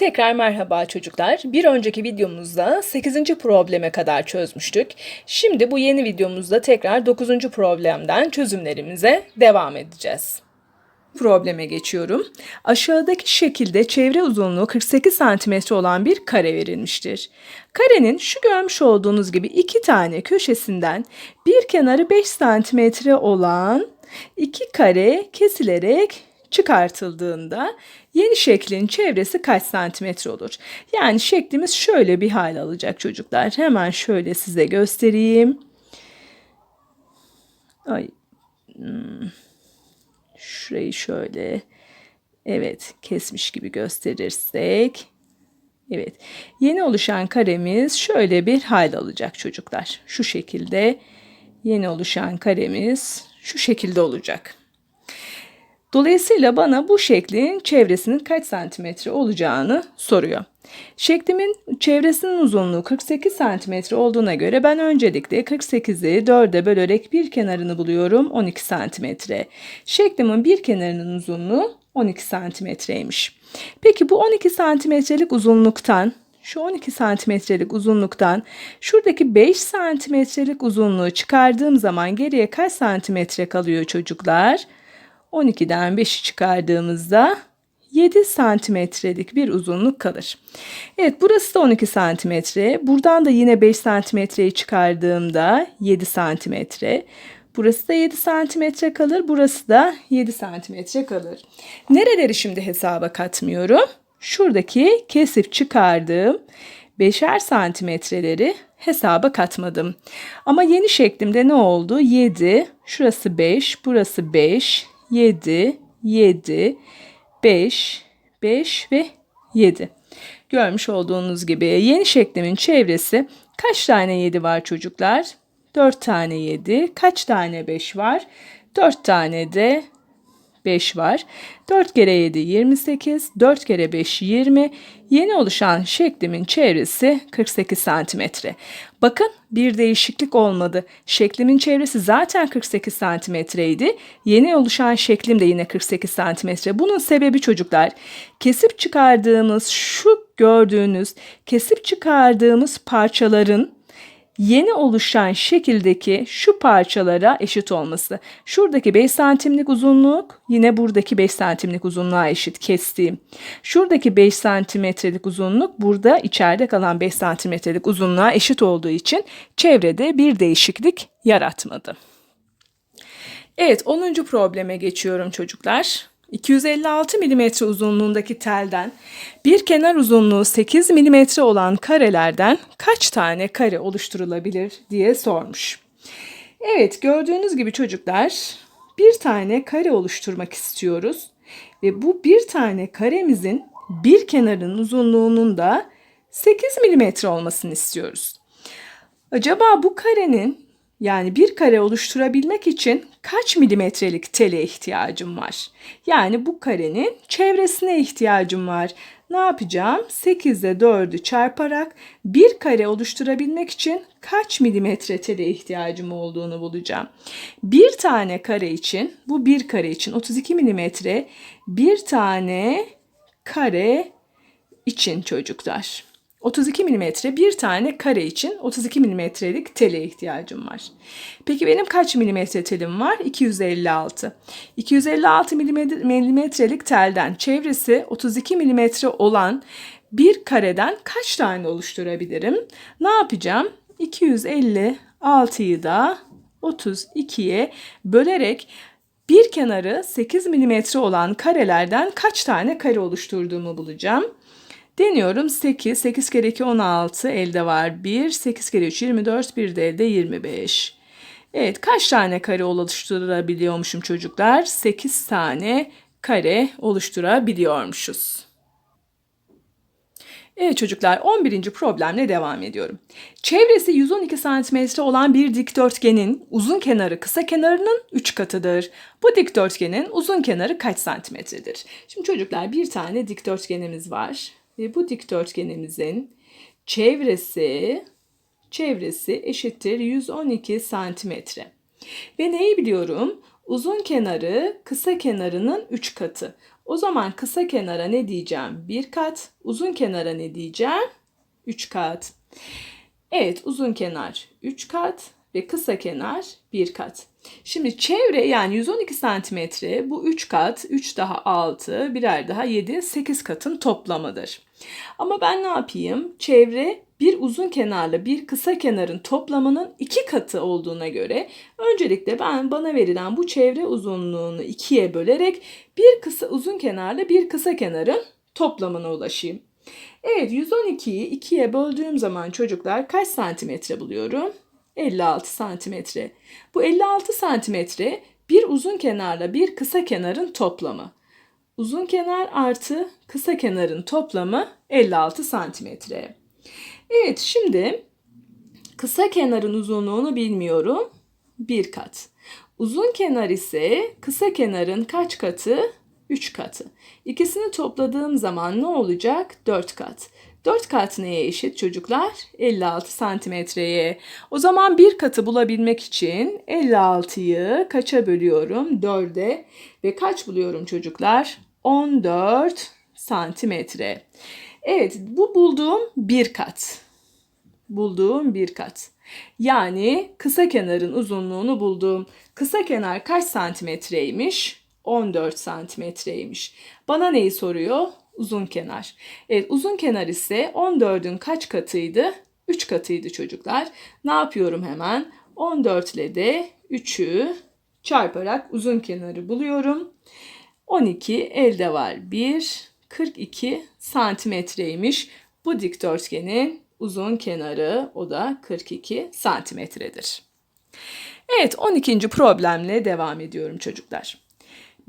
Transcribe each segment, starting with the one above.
Tekrar merhaba çocuklar. Bir önceki videomuzda 8. probleme kadar çözmüştük. Şimdi bu yeni videomuzda tekrar 9. problemden çözümlerimize devam edeceğiz. Probleme geçiyorum. Aşağıdaki şekilde çevre uzunluğu 48 cm olan bir kare verilmiştir. Karenin şu görmüş olduğunuz gibi iki tane köşesinden bir kenarı 5 cm olan iki kare kesilerek çıkartıldığında yeni şeklin çevresi kaç santimetre olur? Yani şeklimiz şöyle bir hal alacak çocuklar. Hemen şöyle size göstereyim. Ay. Hmm. Şurayı şöyle evet kesmiş gibi gösterirsek evet yeni oluşan karemiz şöyle bir hal alacak çocuklar. Şu şekilde yeni oluşan karemiz şu şekilde olacak. Dolayısıyla bana bu şeklin çevresinin kaç santimetre olacağını soruyor. Şeklimin çevresinin uzunluğu 48 santimetre olduğuna göre ben öncelikle 48'i 4'e bölerek bir kenarını buluyorum 12 santimetre. Şeklimin bir kenarının uzunluğu 12 santimetreymiş. Peki bu 12 santimetrelik uzunluktan şu 12 santimetrelik uzunluktan şuradaki 5 santimetrelik uzunluğu çıkardığım zaman geriye kaç santimetre kalıyor çocuklar? 12'den 5'i çıkardığımızda 7 santimetrelik bir uzunluk kalır. Evet burası da 12 santimetre. Buradan da yine 5 santimetreyi çıkardığımda 7 santimetre. Burası da 7 santimetre kalır. Burası da 7 santimetre kalır. Nereleri şimdi hesaba katmıyorum? Şuradaki kesip çıkardığım 5'er santimetreleri hesaba katmadım. Ama yeni şeklimde ne oldu? 7, şurası 5, burası 5, 7, 7, 5, 5 ve 7. Görmüş olduğunuz gibi yeni şeklimin çevresi kaç tane 7 var çocuklar? 4 tane 7. Kaç tane 5 var? 4 tane de 5 var. 4 kere 7 28, 4 kere 5 20. Yeni oluşan şeklimin çevresi 48 santimetre. Bakın bir değişiklik olmadı. Şeklimin çevresi zaten 48 santimetreydi. Yeni oluşan şeklim de yine 48 santimetre. Bunun sebebi çocuklar kesip çıkardığımız şu gördüğünüz kesip çıkardığımız parçaların yeni oluşan şekildeki şu parçalara eşit olması. Şuradaki 5 santimlik uzunluk yine buradaki 5 santimlik uzunluğa eşit kestiğim. Şuradaki 5 santimetrelik uzunluk burada içeride kalan 5 santimetrelik uzunluğa eşit olduğu için çevrede bir değişiklik yaratmadı. Evet 10. probleme geçiyorum çocuklar. 256 mm uzunluğundaki telden bir kenar uzunluğu 8 mm olan karelerden kaç tane kare oluşturulabilir diye sormuş. Evet gördüğünüz gibi çocuklar bir tane kare oluşturmak istiyoruz ve bu bir tane karemizin bir kenarın uzunluğunun da 8 mm olmasını istiyoruz. Acaba bu karenin yani bir kare oluşturabilmek için kaç milimetrelik tele ihtiyacım var? Yani bu karenin çevresine ihtiyacım var. Ne yapacağım? 8 ile 4'ü çarparak bir kare oluşturabilmek için kaç milimetre tele ihtiyacım olduğunu bulacağım. Bir tane kare için, bu bir kare için 32 milimetre, bir tane kare için çocuklar. 32 milimetre bir tane kare için 32 milimetrelik tele ihtiyacım var. Peki benim kaç milimetre telim var? 256. 256 milimetrelik telden çevresi 32 milimetre olan bir kareden kaç tane oluşturabilirim? Ne yapacağım? 256'yı da 32'ye bölerek bir kenarı 8 milimetre olan karelerden kaç tane kare oluşturduğumu bulacağım. Deniyorum 8. 8 kere 2 16. Elde var 1. 8 kere 3 24. Bir de elde 25. Evet kaç tane kare oluşturabiliyormuşum çocuklar? 8 tane kare oluşturabiliyormuşuz. Evet çocuklar 11. problemle devam ediyorum. Çevresi 112 cm olan bir dikdörtgenin uzun kenarı kısa kenarının 3 katıdır. Bu dikdörtgenin uzun kenarı kaç santimetredir? Şimdi çocuklar bir tane dikdörtgenimiz var. Ve bu dikdörtgenimizin çevresi çevresi eşittir 112 santimetre. Ve neyi biliyorum? Uzun kenarı kısa kenarının 3 katı. O zaman kısa kenara ne diyeceğim? Bir kat. Uzun kenara ne diyeceğim? Üç kat. Evet uzun kenar 3 kat ve kısa kenar 1 kat. Şimdi çevre yani 112 santimetre bu 3 kat 3 daha 6 birer daha 7 8 katın toplamıdır. Ama ben ne yapayım? Çevre bir uzun kenarla bir kısa kenarın toplamının iki katı olduğuna göre öncelikle ben bana verilen bu çevre uzunluğunu ikiye bölerek bir kısa uzun kenarla bir kısa kenarın toplamına ulaşayım. Evet 112'yi 2'ye böldüğüm zaman çocuklar kaç santimetre buluyorum? 56 santimetre. Bu 56 santimetre bir uzun kenarla bir kısa kenarın toplamı. Uzun kenar artı kısa kenarın toplamı 56 santimetre. Evet şimdi kısa kenarın uzunluğunu bilmiyorum. Bir kat. Uzun kenar ise kısa kenarın kaç katı? 3 katı. İkisini topladığım zaman ne olacak? 4 kat. 4 kat neye eşit çocuklar? 56 santimetreye. O zaman bir katı bulabilmek için 56'yı kaça bölüyorum? 4'e. Ve kaç buluyorum çocuklar? 14 santimetre. Evet bu bulduğum bir kat. Bulduğum bir kat. Yani kısa kenarın uzunluğunu buldum. Kısa kenar kaç santimetreymiş? 14 santimetreymiş. Bana neyi soruyor? Uzun kenar. Evet uzun kenar ise 14'ün kaç katıydı? 3 katıydı çocuklar. Ne yapıyorum hemen? 14 ile de 3'ü çarparak uzun kenarı buluyorum. 12 elde var 1 42 santimetreymiş. Bu dikdörtgenin uzun kenarı o da 42 santimetredir. Evet 12. problemle devam ediyorum çocuklar.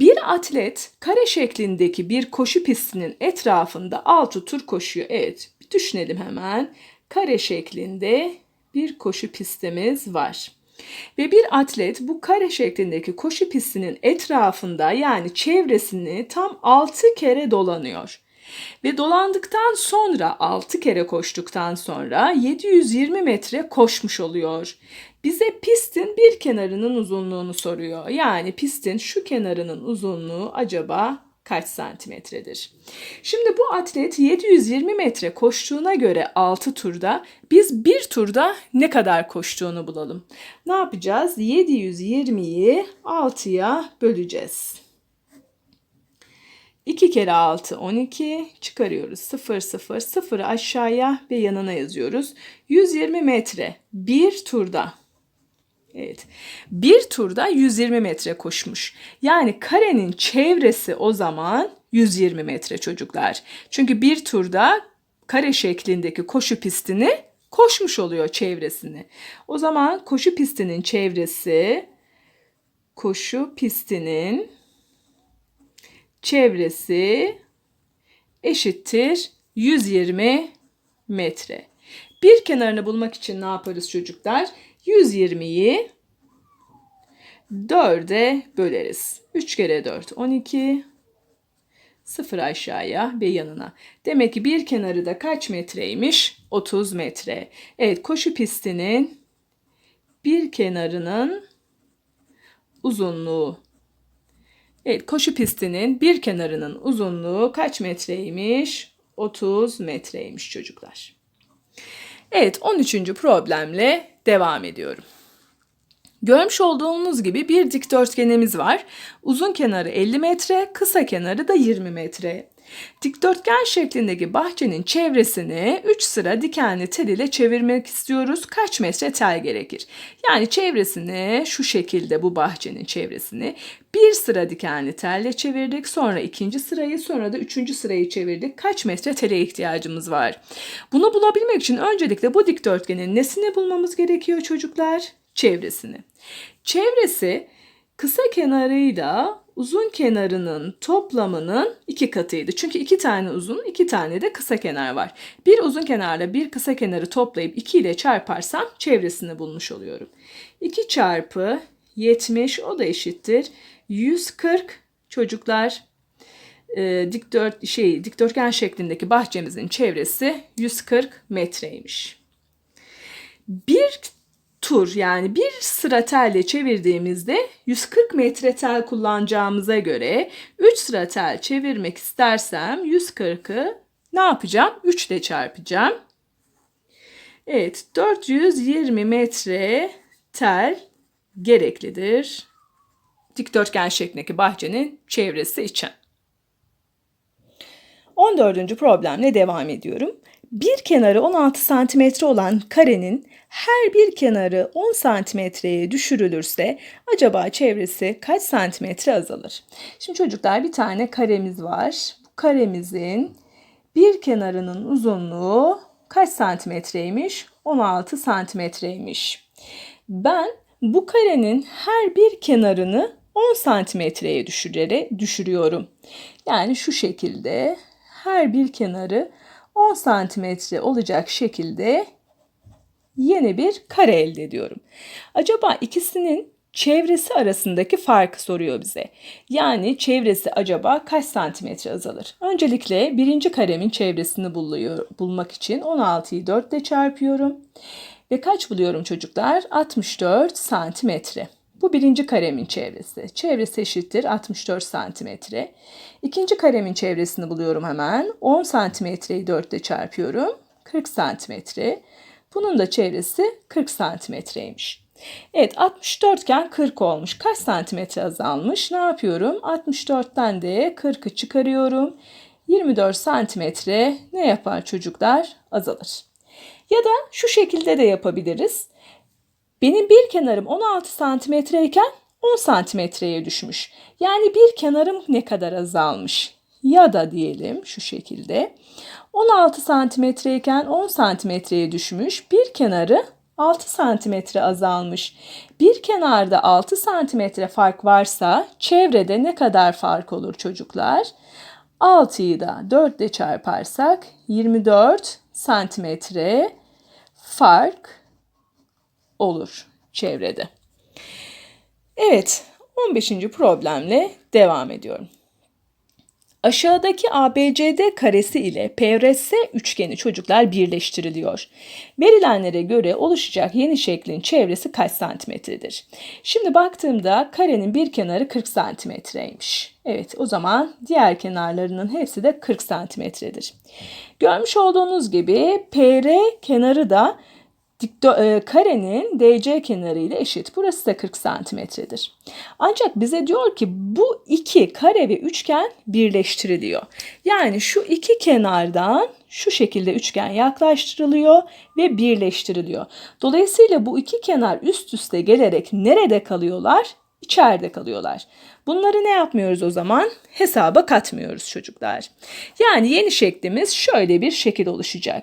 Bir atlet kare şeklindeki bir koşu pistinin etrafında 6 tur koşuyor. Evet, düşünelim hemen. Kare şeklinde bir koşu pistimiz var. Ve bir atlet bu kare şeklindeki koşu pistinin etrafında yani çevresini tam 6 kere dolanıyor. Ve dolandıktan sonra 6 kere koştuktan sonra 720 metre koşmuş oluyor. Bize pistin bir kenarının uzunluğunu soruyor. Yani pistin şu kenarının uzunluğu acaba kaç santimetredir? Şimdi bu atlet 720 metre koştuğuna göre 6 turda biz bir turda ne kadar koştuğunu bulalım. Ne yapacağız? 720'yi 6'ya böleceğiz. 2 kere 6 12 çıkarıyoruz 0 0 0 aşağıya ve yanına yazıyoruz. 120 metre bir turda Evet. Bir turda 120 metre koşmuş. Yani karenin çevresi o zaman 120 metre çocuklar. Çünkü bir turda kare şeklindeki koşu pistini koşmuş oluyor çevresini. O zaman koşu pistinin çevresi koşu pistinin çevresi eşittir 120 metre. Bir kenarını bulmak için ne yaparız çocuklar? 120'yi 4'e böleriz. 3 kere 4 12 0 aşağıya ve yanına. Demek ki bir kenarı da kaç metreymiş? 30 metre. Evet koşu pistinin bir kenarının uzunluğu. Evet koşu pistinin bir kenarının uzunluğu kaç metreymiş? 30 metreymiş çocuklar. Evet 13. problemle devam ediyorum. Görmüş olduğunuz gibi bir dikdörtgenimiz var. Uzun kenarı 50 metre, kısa kenarı da 20 metre. Dikdörtgen şeklindeki bahçenin çevresini 3 sıra dikenli tel ile çevirmek istiyoruz. Kaç metre tel gerekir? Yani çevresini şu şekilde bu bahçenin çevresini bir sıra dikenli telle çevirdik. Sonra ikinci sırayı sonra da üçüncü sırayı çevirdik. Kaç metre tele ihtiyacımız var? Bunu bulabilmek için öncelikle bu dikdörtgenin nesini bulmamız gerekiyor çocuklar? Çevresini. Çevresi kısa kenarıyla uzun kenarının toplamının iki katıydı. Çünkü iki tane uzun, iki tane de kısa kenar var. Bir uzun kenarla bir kısa kenarı toplayıp 2 ile çarparsam çevresini bulmuş oluyorum. 2 çarpı 70 o da eşittir. 140 çocuklar e, dikdört şey dikdörtgen şeklindeki bahçemizin çevresi 140 metreymiş. Bir tur yani bir sıra telle çevirdiğimizde 140 metre tel kullanacağımıza göre 3 sıra tel çevirmek istersem 140'ı ne yapacağım? 3 ile çarpacağım. Evet 420 metre tel gereklidir. Dikdörtgen şeklindeki bahçenin çevresi için. 14. problemle devam ediyorum. Bir kenarı 16 santimetre olan karenin her bir kenarı 10 santimetreye düşürülürse acaba çevresi kaç santimetre azalır? Şimdi çocuklar bir tane karemiz var. Bu karemizin bir kenarının uzunluğu kaç santimetreymiş? 16 santimetreymiş. Ben bu karenin her bir kenarını 10 santimetreye düşürerek düşürüyorum. Yani şu şekilde her bir kenarı 10 santimetre olacak şekilde yeni bir kare elde ediyorum. Acaba ikisinin çevresi arasındaki farkı soruyor bize. Yani çevresi acaba kaç santimetre azalır? Öncelikle birinci karemin çevresini buluyor, bulmak için 16'yı 4 ile çarpıyorum. Ve kaç buluyorum çocuklar? 64 santimetre. Bu birinci karemin çevresi. Çevresi eşittir 64 santimetre. İkinci karemin çevresini buluyorum hemen. 10 santimetreyi 4 ile çarpıyorum. 40 santimetre. Bunun da çevresi 40 santimetreymiş. Evet 64 iken 40 olmuş. Kaç santimetre azalmış? Ne yapıyorum? 64'ten de 40'ı çıkarıyorum. 24 santimetre ne yapar çocuklar? Azalır. Ya da şu şekilde de yapabiliriz. Benim bir kenarım 16 santimetreyken 10 santimetreye düşmüş. Yani bir kenarım ne kadar azalmış? Ya da diyelim şu şekilde 16 santimetreyken 10 santimetreye düşmüş. Bir kenarı 6 santimetre azalmış. Bir kenarda 6 santimetre fark varsa çevrede ne kadar fark olur çocuklar? 6'yı da 4 ile çarparsak 24 santimetre fark olur çevrede. Evet, 15. problemle devam ediyorum. Aşağıdaki ABCD karesi ile PRS üçgeni çocuklar birleştiriliyor. Verilenlere göre oluşacak yeni şeklin çevresi kaç santimetredir? Şimdi baktığımda karenin bir kenarı 40 santimetreymiş. Evet o zaman diğer kenarlarının hepsi de 40 santimetredir. Görmüş olduğunuz gibi PR kenarı da dikdo, e, karenin DC kenarı ile eşit. Burası da 40 santimetredir. Ancak bize diyor ki bu iki kare ve üçgen birleştiriliyor. Yani şu iki kenardan şu şekilde üçgen yaklaştırılıyor ve birleştiriliyor. Dolayısıyla bu iki kenar üst üste gelerek nerede kalıyorlar? İçeride kalıyorlar. Bunları ne yapmıyoruz o zaman? Hesaba katmıyoruz çocuklar. Yani yeni şeklimiz şöyle bir şekil oluşacak.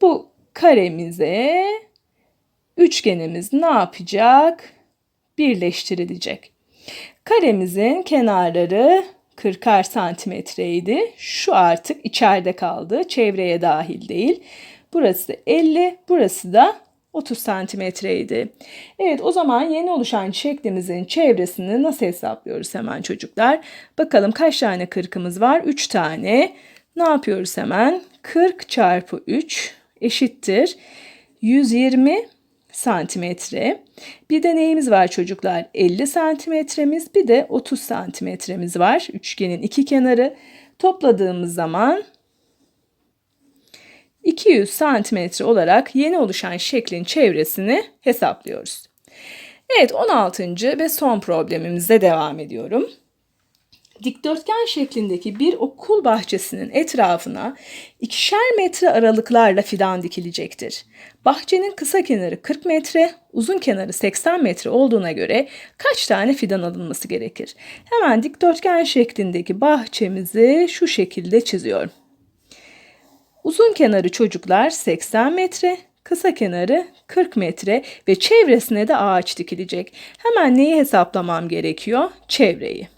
Bu karemize üçgenimiz ne yapacak? Birleştirilecek. Karemizin kenarları 40'ar santimetreydi. Şu artık içeride kaldı. Çevreye dahil değil. Burası 50, burası da 30 santimetreydi. Evet o zaman yeni oluşan şeklimizin çevresini nasıl hesaplıyoruz hemen çocuklar? Bakalım kaç tane kırkımız var? 3 tane. Ne yapıyoruz hemen? 40 çarpı 3 eşittir 120 santimetre. Bir de neyimiz var çocuklar? 50 santimetremiz bir de 30 santimetremiz var. Üçgenin iki kenarı topladığımız zaman 200 santimetre olarak yeni oluşan şeklin çevresini hesaplıyoruz. Evet 16. ve son problemimize devam ediyorum. Dikdörtgen şeklindeki bir okul bahçesinin etrafına ikişer metre aralıklarla fidan dikilecektir. Bahçenin kısa kenarı 40 metre, uzun kenarı 80 metre olduğuna göre kaç tane fidan alınması gerekir? Hemen dikdörtgen şeklindeki bahçemizi şu şekilde çiziyorum. Uzun kenarı çocuklar 80 metre, kısa kenarı 40 metre ve çevresine de ağaç dikilecek. Hemen neyi hesaplamam gerekiyor? Çevreyi.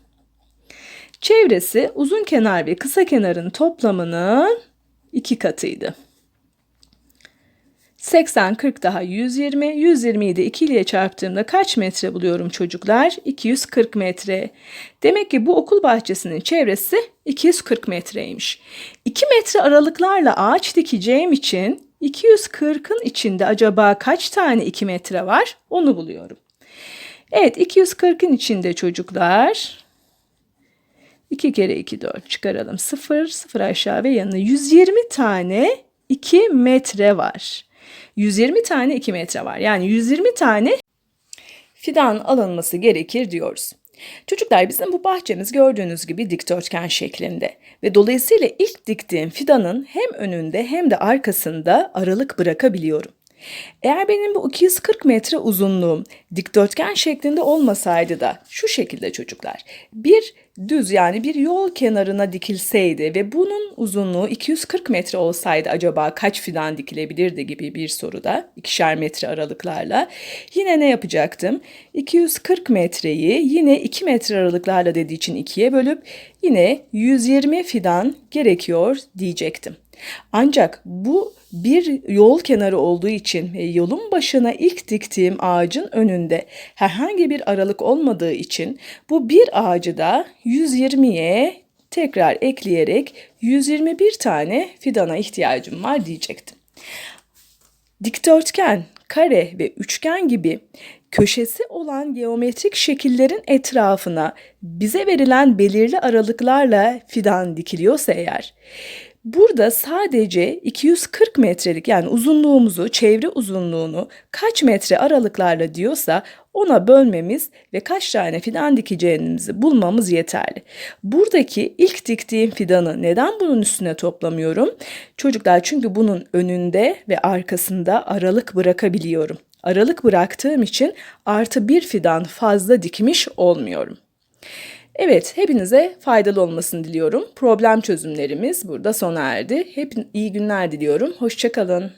Çevresi uzun kenar ve kısa kenarın toplamının iki katıydı. 80, 40 daha 120. 120'yi de 2 ile çarptığımda kaç metre buluyorum çocuklar? 240 metre. Demek ki bu okul bahçesinin çevresi 240 metreymiş. 2 metre aralıklarla ağaç dikeceğim için 240'ın içinde acaba kaç tane 2 metre var? Onu buluyorum. Evet 240'ın içinde çocuklar 2 kere 2 4 çıkaralım. 0 0 aşağı ve yanına 120 tane 2 metre var. 120 tane 2 metre var. Yani 120 tane fidan alınması gerekir diyoruz. Çocuklar bizim bu bahçemiz gördüğünüz gibi dikdörtgen şeklinde ve dolayısıyla ilk diktiğim fidanın hem önünde hem de arkasında aralık bırakabiliyorum. Eğer benim bu 240 metre uzunluğum dikdörtgen şeklinde olmasaydı da şu şekilde çocuklar bir düz yani bir yol kenarına dikilseydi ve bunun uzunluğu 240 metre olsaydı acaba kaç fidan dikilebilirdi gibi bir soruda ikişer metre aralıklarla yine ne yapacaktım? 240 metreyi yine 2 metre aralıklarla dediği için ikiye bölüp yine 120 fidan gerekiyor diyecektim. Ancak bu bir yol kenarı olduğu için ve yolun başına ilk diktiğim ağacın önünde herhangi bir aralık olmadığı için bu bir ağacı da 120'ye tekrar ekleyerek 121 tane fidana ihtiyacım var diyecektim. Dikdörtgen, kare ve üçgen gibi köşesi olan geometrik şekillerin etrafına bize verilen belirli aralıklarla fidan dikiliyorsa eğer Burada sadece 240 metrelik yani uzunluğumuzu, çevre uzunluğunu kaç metre aralıklarla diyorsa ona bölmemiz ve kaç tane fidan dikeceğimizi bulmamız yeterli. Buradaki ilk diktiğim fidanı neden bunun üstüne toplamıyorum? Çocuklar çünkü bunun önünde ve arkasında aralık bırakabiliyorum. Aralık bıraktığım için artı bir fidan fazla dikmiş olmuyorum. Evet, hepinize faydalı olmasını diliyorum. Problem çözümlerimiz burada sona erdi. Hep iyi günler diliyorum. Hoşçakalın.